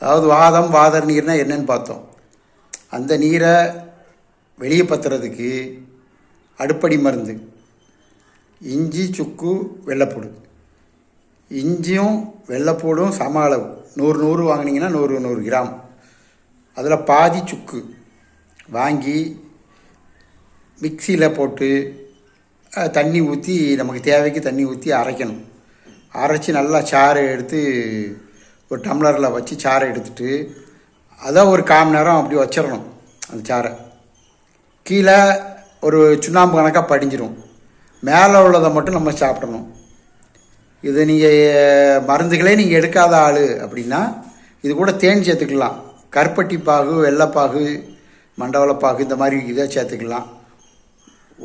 அதாவது வாதம் வாதர் நீர்னா என்னன்னு பார்த்தோம். அந்த நீரை வெளியே பத்துறதுக்கு அடுப்படி மருந்து இஞ்சி சுக்கு வெள்ளைப்பூடு. இஞ்சியும் வெள்ளைப்பூடும் சம அளவு. நூறு நூறு வாங்கினீங்கன்னா நூறு நூறு கிராம். அதில் பாதி சுக்கு வாங்கி மிக்சியில் போட்டு தண்ணி ஊற்றி நமக்கு தேவைக்கு தண்ணி ஊற்றி அரைக்கணும். அரைச்சி நல்லா சாறு எடுத்து ஒரு டம்ளரில் வச்சு சாறை எடுத்துட்டு அதை ஒரு கால் நேரம் அப்படி வச்சிடணும் அந்த சாரை கீழே ஒரு சுண்ணாம்பு கணக்காக படிஞ்சிடும் மேலே உள்ளதை மட்டும் நம்ம சாப்பிடணும். இது நீங்கள் மருந்துகளே நீங்கள் எடுக்காத ஆள் அப்படின்னா இது கூட தேன் சேர்த்துக்கலாம். கருப்பட்டி பாகு வெள்ளைப்பாகு மண்டவளப்பாகு இந்த மாதிரி இதை சேர்த்துக்கலாம்.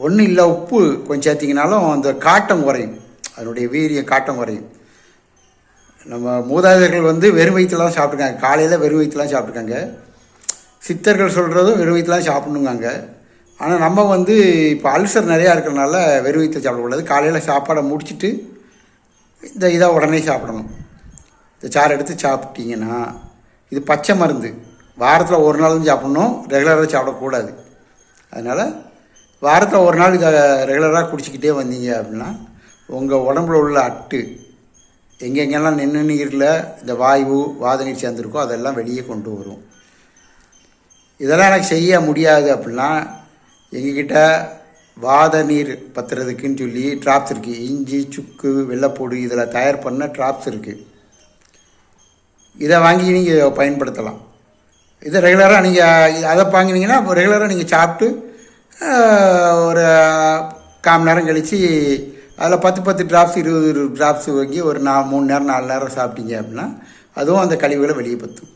ஒன்றும் இல்லை உப்பு கொஞ்சம் சேர்த்திங்கனாலும் அந்த காட்டம் குறையும். அதனுடைய வீரிய காட்டம் குறையும். நம்ம மூதாதையர்கள் வந்து வெறும் வயிற்றுல தான் சாப்பிட்ருக்காங்க காலையில் வெறும் வயிற்றுலாம் சாப்பிட்ருக்காங்க சித்தர்கள் சொல்கிறதும் வெறும் வயிற்றுலாம் சாப்பிட்ணுங்காங்க ஆனால் நம்ம வந்து இப்போ அல்சர் நிறையா இருக்கிறனால வெறும் வயிற்றுல சாப்பிடக்கூடாது காலையில் சாப்பாடை முடிச்சிட்டு இந்த இதாக உடனே சாப்பிடணும். இந்த சாறு எடுத்து சாப்பிட்டீங்கன்னா இது பச்சை மருந்து. வாரத்தில் ஒரு நாள் சாப்பிட்ணும். சாப்பிடணும் ரெகுலராக சாப்பிடக்கூடாது. அதனால் வாரத்தில் ஒரு நாள் இதை ரெகுலராக குடிச்சிக்கிட்டே வந்தீங்க அப்படின்னா உங்கள் உடம்புல உள்ள அட்டு எங்கெங்கெல்லாம் நின்று நீரில் இந்த வாயு வாத நீர் சேர்ந்துருக்கோ அதெல்லாம் வெளியே கொண்டு வரும். இதெல்லாம் எனக்கு செய்ய முடியாது அப்படின்னா எங்ககிட்ட வாத நீர் பத்துறதுக்குன்னு சொல்லி ட்ராப்ஸ் இருக்குது இஞ்சி சுக்கு வெள்ளைப்பூடு இதில் தயார் பண்ண ட்ராப்ஸ் இருக்குது இதை வாங்கி நீங்கள் பயன்படுத்தலாம். இதை ரெகுலராக நீங்கள் அதை வாங்கினீங்கன்னா ரெகுலராக நீங்கள் சாப்பிட்டு ஒரு கால் மணி நேரம் கழித்து அதில் பத்து பத்து ட்ராப்ஸ் இருபது இருபது ட்ராப்ஸ் வாங்கி ஒரு நா மூணு நேரம் நாலு நேரம் சாப்பிட்டீங்க அப்படின்னா அதுவும் அந்த கழிவுகளை வெளியே பற்றும்